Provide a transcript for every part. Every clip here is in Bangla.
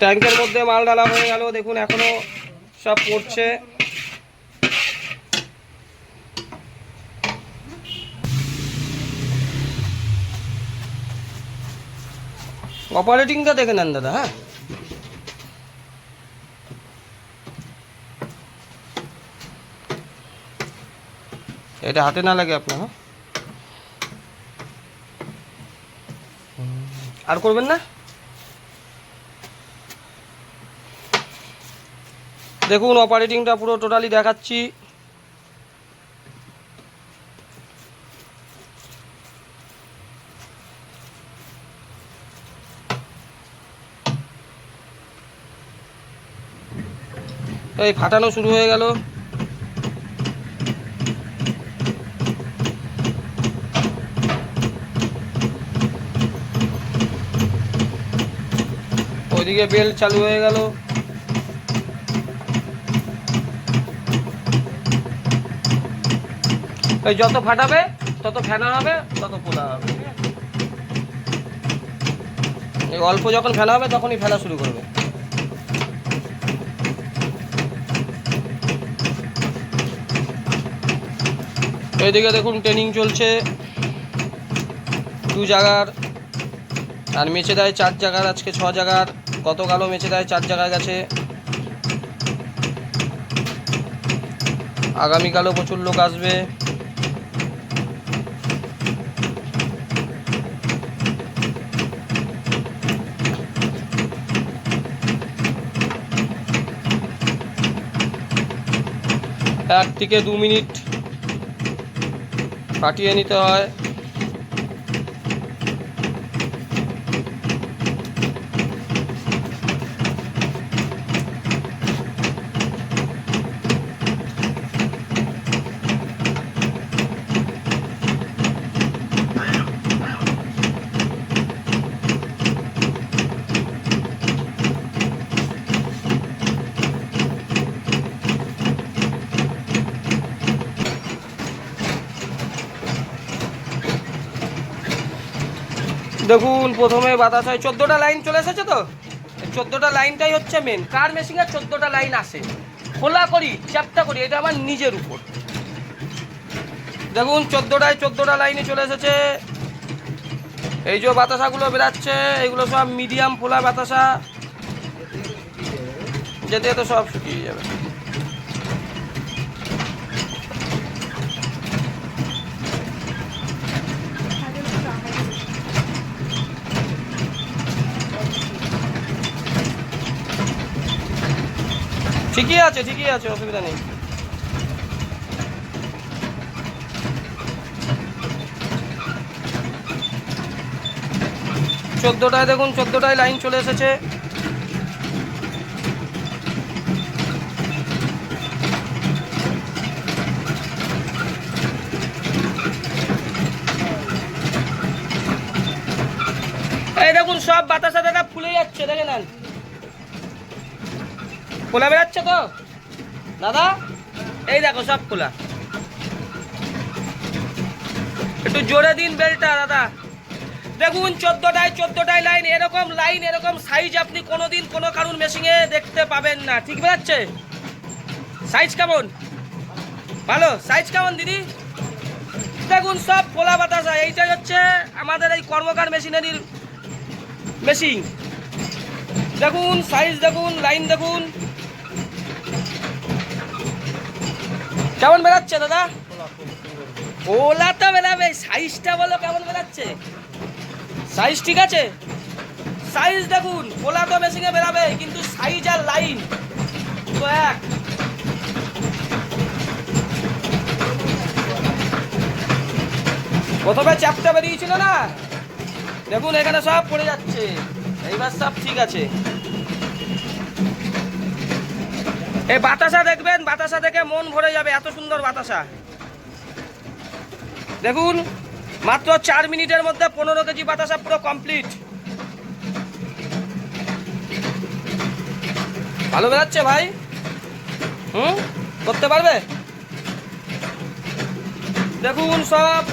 ট্যাঙ্কের মধ্যে মাল ডালা হয়ে গেল, দেখুন এখনও সব পড়ছে। অপারেটিংটা দেখে নেন দাদা হ্যাঁ। এটা হাতে না লাগে আপনার হ্যাঁ? আর করবেন না? দেখুন অপারেটিংটা পুরো টোটালি দেখাচ্ছি। এই ফাটানো শুরু হয়ে গেল। ওইদিকে বেল চালু হয়ে গেল। ওই যত ফাটাবে, তত ফেনা হবে, তত পোলা হবে অল্প যখন ফেলা হবে, তখনই ফেলা শুরু করবে। এইদিকে দেখুন ট্রেনিং চলছে। দু জায়গার, আর মেচে দেয় চার জায়গার, আজকে ছ জায়গার, গতকালও মেচে দেয় চার জায়গায় গেছে আগামীকালও প্রচুর লোক আসবে। এক থেকে দু মিনিট কাটিয়ে নিতে হয়। দেখুন, প্রথমে বাতাসায় চোদ্দোটা লাইন চলে এসেছে তো? চোদ্দোটা লাইনটাই হচ্ছে মেন কার মেশিনে চোদ্দোটা লাইন আসে? খোলা করি, চ্যাপটা করি, এটা আমার নিজের উপর। দেখুন, চোদ্দোটায় চোদ্দোটা লাইনে চলে এসেছে। এই যে বাতাসাগুলো বেরাচ্ছে এগুলো সব মিডিয়াম ফোলা বাতাসা। যেতে যেতে সব শুকিয়ে যাবে। ঠিকই আছে ঠিকই আছে, অসুবিধা নেই। চোদ্দোটায় দেখুন, চোদ্দোটায় লাইন চলে এসেছে। দেখুন, সব বাতাসা দাদা ফুলে যাচ্ছে, দেখে নেন। খোলা বেরাচ্ছে তো? দাদা? এই দেখো, সব খোলা। একটু জোরে দিন বেলটা, দাদা। দেখুন, চোদ্দটায় চোদ্দটায় লাইন, এরকম লাইন, এরকম সাইজ আপনি কোনোদিন কোনো কারুর মেশিনে দেখতে পাবেন না। ঠিক বেরাচ্ছে সাইজ কেমন? ভালো? সাইজ কেমন, দিদি? দেখুন, সব খোলা বাতাসা এইটাই হচ্ছে আমাদের এই কর্মকার মেশিনারির মেশিন দেখুন সাইজ দেখুন লাইন দেখুন। কেমন বেরাচ্ছে দাদা? ওলা তো বেরাবে সাইজটা বলো কেমন বেরাচ্ছে সাইজ ঠিক আছে? সাইজ দেখুন, ওলা তো মেশিনে বেরাবে কিন্তু সাইজ আর লাইন তো এক। প্রথমে চ্যাপটা বেরিয়েছিল না? দেখুন, এখানে সব পড়ে যাচ্ছে। এইবার সব ঠিক আছে। এই বাতাসা দেখবেন, বাতাসা দেখে মন ভরে যাবে, এত সুন্দর বাতাসা। দেখুন, মাত্র চার মিনিটের মধ্যে পনেরো কেজি বাতাসা পুরো কমপ্লিট ভালো বেরাচ্ছে ভাই? হুম? করতে পারবে? দেখুন সব।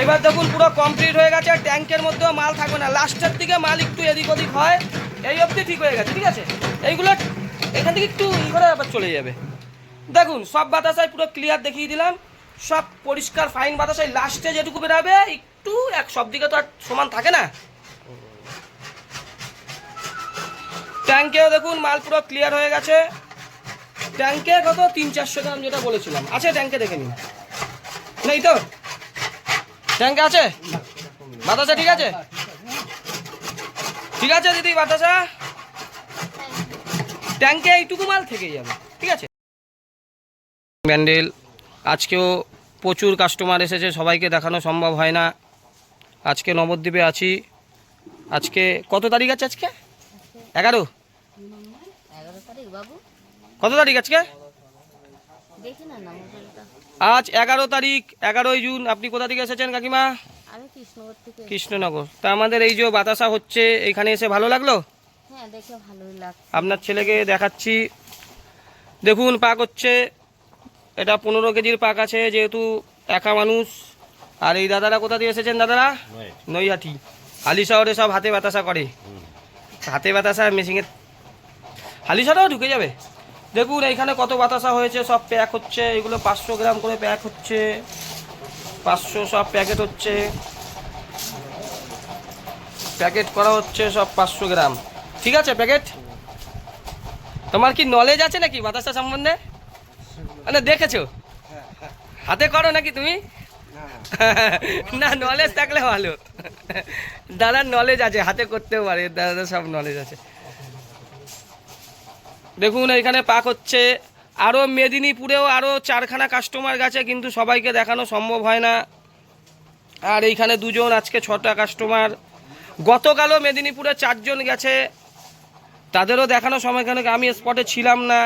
এইবার দেখুন পুরো কমপ্লিট হয়ে গেছে, ট্যাঙ্কের মধ্যেও মাল থাকবে না। লাস্টের দিকে মাল একটু এদিক ওদিক হয়। এই অবধি ঠিক হয়ে গেছে, ঠিক আছে? এইগুলো এখান থেকে একটু ই করে আবার চলে যাবে। দেখুন, সব বাতাসায় পুরো ক্লিয়ার দেখিয়ে দিলাম। সব পরিষ্কার ফাইন বাতাসায় লাস্টে যেটুকু বেরাবে, একটু এক সব দিকে তো আর সমান থাকে না। ট্যাঙ্কেও দেখুন, মাল পুরো ক্লিয়ার হয়ে গেছে। ট্যাঙ্কে কত? তিন চারশো গ্রাম যেটা বলেছিলাম। আছে ট্যাঙ্কে দেখে নিন। নেই তো? ট্যাঙ্কে আছে? বাতাসা ঠিক আছে? ঠিক আছে দিদি বাতাসা? ট্যাঙ্কে এইটুকু মাল থেকেই যাবে ঠিক আছে? ব্যান্ডেল আজকেও প্রচুর কাস্টমার এসেছে সবাইকে দেখানো সম্ভব হয় না। আজকে নবদ্বীপে আছি। আজকে কত তারিখ আছে আজকে? এগারো। কত তারিখ আজকে? আজ এগারো তারিখ এগারোই জুন। আপনি কোথা থেকে এসেছেন কাকিমা? আমি কৃষ্ণগর থেকে কৃষ্ণনগর। তা আমাদের এই যে বাতাসা হচ্ছে এখানে এসে ভালো লাগল? হ্যাঁ দেখে ভালোই লাগছে। আপনার ছেলেকে দেখাচ্ছি। দেখুন পাক হচ্ছে। এটা পনেরো কেজির পাক আছে যেহেতু একা মানুষ। আর এই দাদারা কোথা দিয়ে এসেছেন দাদারা? নৈহাটি। হালি শহরে সব হাতে বাতাসা করে। হাতে বাতাসা মেশিনের হালি শহরেও ঢুকে যাবে। দেখুন এইখানে কত বাতাসা হয়েছে সব প্যাক হচ্ছে। এগুলো পাঁচশো গ্রাম করে প্যাক হচ্ছে। পাঁচশো সব প্যাকেট হচ্ছে। প্যাকেট করা হচ্ছে সব পাঁচশো গ্রাম। ঠিক আছে প্যাকেট? তোমার কি নলেজ আছে নাকি বাতাসা সম্বন্ধে? মানে দেখেছ? হাতে করো নাকি তুমি? না নলেজ থাকলে ভালো। দাদার নলেজ আছে, হাতে করতেও পারে, দাদার সব নলেজ আছে। দেখুন, এখানে পাক হচ্ছে আরও মেদিনীপুরেও আরও চারখানা কাস্টমার গেছে, কিন্তু সবাইকে দেখানো সম্ভব হয় না। আর এইখানে দুজন, আজকে ছটা কাস্টমার গতকালও মেদিনীপুরে চারজন গেছে। তাদেরও দেখানো সময় কেন? আমি স্পটে ছিলাম না।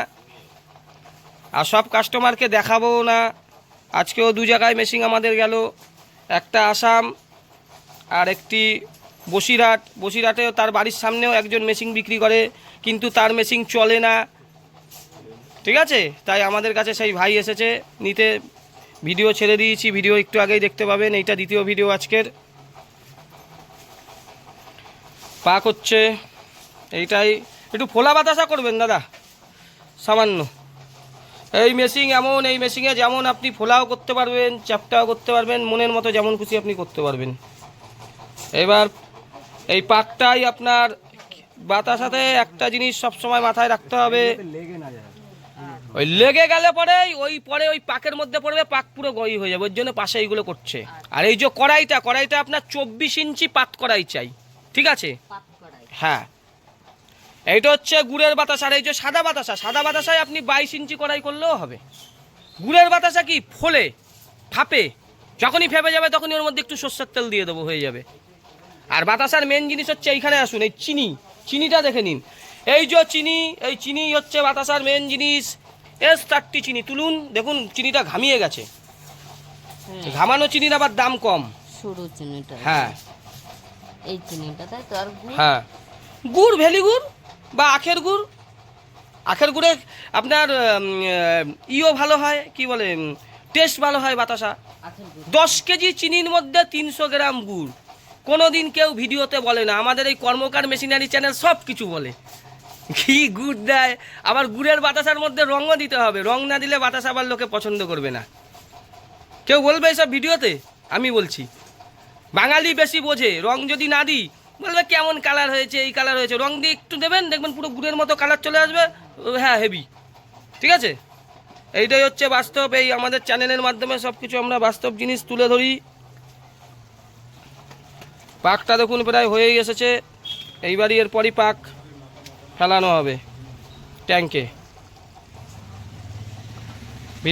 আর সব কাস্টমারকে দেখাবো না। আজকেও দু জায়গায় মেশিন আমাদের গেল। একটা আসাম, আর একটি বসিরহাট। বসিরহাটেও তার বাড়ির সামনেও একজন মেশিন বিক্রি করে, কিন্তু তার মেশিন চলে না। ঠিক আছে? তাই আমাদের কাছে সেই ভাই এসেছে, নিতে ভিডিও ছেড়ে দিয়েছি, ভিডিও একটু আগেই দেখতে পাবেন, এইটা দ্বিতীয় ভিডিও আজকের। পাক হচ্ছে, এইটাই, একটু ফোলা বাতাসা করবেন দাদা, সামান্য। এই মেশিন এমন, এই মেশিনে যেমন আপনি ফোলাও করতে পারবেন চ্যাপটাও করতে পারবেন, মনের মতো যেমন খুশি আপনি করতে পারবেন। এবার এই পাকটাই আপনার বাতাসাতে একটা জিনিস সবসময় মাথায় রাখতে হবে। ওই লেগে গেলে পরে ওই পরে ওই পাকের মধ্যে পড়বে পাক পুরো গই হয়ে যাবে ওর জন্য পাশে এইগুলো করছে। আর এই যে কড়াইটা কড়াইটা আপনার চব্বিশ ইঞ্চি পাত কড়াই চাই ঠিক আছে? হ্যাঁ। এইটা হচ্ছে গুড়ের বাতাসা আর এই যে সাদা বাতাসা সাদা বাতাসায় আপনি বাইশ ইঞ্চি কড়াই করলেও হবে। গুড়ের বাতাসা কি? ফোলে ফাপে যখনই ফেপে যাবে তখনই ওর মধ্যে একটু সর্ষের তেল দিয়ে দেবো হয়ে যাবে। আর বাতাসার মেন জিনিস হচ্ছে এইখানে আসুন এই চিনি চিনিটা দেখে নিন। এই যে চিনি এই চিনি হচ্ছে বাতাসার মেন জিনিস। এস চারটি চিনি তুলুন দেখুন চিনিটা ঘামিয়ে গেছে। ঘামানো চিনির আবার দাম কম। সরু চিনিটা। হ্যাঁ। এই চিনিটা তাই তো আর গুড়? হ্যাঁ। গুড় ভেলি গুড় বা আখের গুড়। আখের গুড়ে আপনার ইও ভালো হয় কি বলে টেস্ট ভালো হয় বাতাসা। দশ কেজি চিনির মধ্যে তিনশো গ্রাম গুড়। কোনো দিন কেউ ভিডিওতে বলে না। আমাদের এই কর্মকার মেশিনারি চ্যানেল সব কিছু বলে। ঘি গুড় দেয়? আবার গুড়ের বাতাসার মধ্যে রঙও দিতে হবে। রং না দিলে বাতাসা আবার লোকে পছন্দ করবে না। কেউ বলবে এসব ভিডিওতে? আমি বলছি। বাঙালি বেশি বোঝে রং যদি না দিই, বলবে কেমন কালার হয়েছে, এই কালার হয়েছে। রং দিয়ে একটু দেবেন, দেখবেন পুরো গুড়ের মতো কালার চলে আসবে। হ্যাঁ হেভি ঠিক আছে? এইটাই হচ্ছে বাস্তব। এই আমাদের চ্যানেলের মাধ্যমে সব কিছু আমরা বাস্তব জিনিস তুলে ধরি। পাকটা দেখুন, প্রায় হয়েই এসেছে। এইবারই এরপরই পাক। ফেলানো হবে ট্যাঙ্কে